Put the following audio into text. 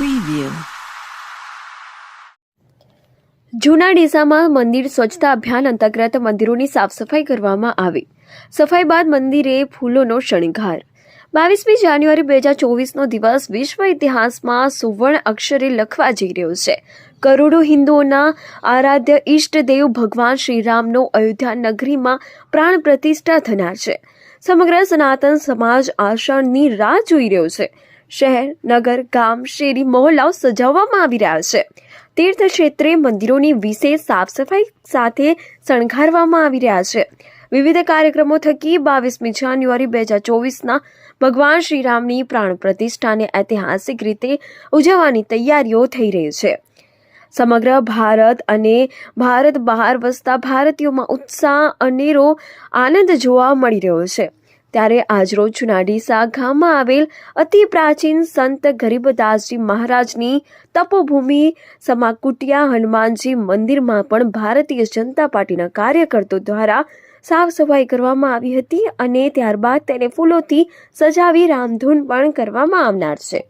Preview જૂના ડીસામાં મંદિર સ્વચ્છતા અભિયાન અંતર્ગત મંદિરોની સાફ સફાઈ કરવામાં આવી. સફાઈ બાદ મંદિરે ફૂલોનો શણગાર. બાવીસમી જાન્યુઆરી બે હજાર ચોવીસનો દિવસ વિશ્વ ઇતિહાસમાં સુવર્ણ અક્ષરે લખવા જઈ રહ્યો છે. કરોડો હિન્દુઓના આરાધ્ય ઈષ્ટદેવ ભગવાન શ્રીરામનો અયોધ્યા નગરીમાં પ્રાણ પ્રતિષ્ઠા થનાર છે. સમગ્ર સનાતન સમાજ આષાઢની રાહ જોઈ રહ્યો છે. શહેર, નગર, ગામ, શેરી, મહોલ્લાઓ સજાવવામાં આવી રહ્યા છે. તીર્થ ક્ષેત્રે મંદિરોની વિશેષ સાફ સફાઈ સાથે શણગારવામાં આવી રહ્યા છે. વિવિધ કાર્યક્રમો થકી બાવીસમી જાન્યુઆરી બે હજાર ચોવીસના ભગવાન શ્રીરામની પ્રાણ પ્રતિષ્ઠાને ઐતિહાસિક રીતે ઉજવવાની તૈયારીઓ થઈ રહી છે. સમગ્ર ભારત અને ભારત બહાર વસતા ભારતીયોમાં ઉત્સાહ, અનેરો આનંદ જોવા મળી રહ્યો છે. ત્યારે આજરોજ નાડીસા ગામમાં આવેલ અતિ પ્રાચીન સંત ગરીબદાસજી મહારાજની તપોભૂમિ સમાકુટિયા હનુમાનજી મંદિરમાં પણ ભારતીય જનતા પાર્ટીના કાર્યકર્તો દ્વારા સાફ સફાઈ કરવામાં આવી હતી અને ત્યારબાદ તેને ફૂલોથી સજાવી રામધૂન પણ કરવામાં આવનાર છે.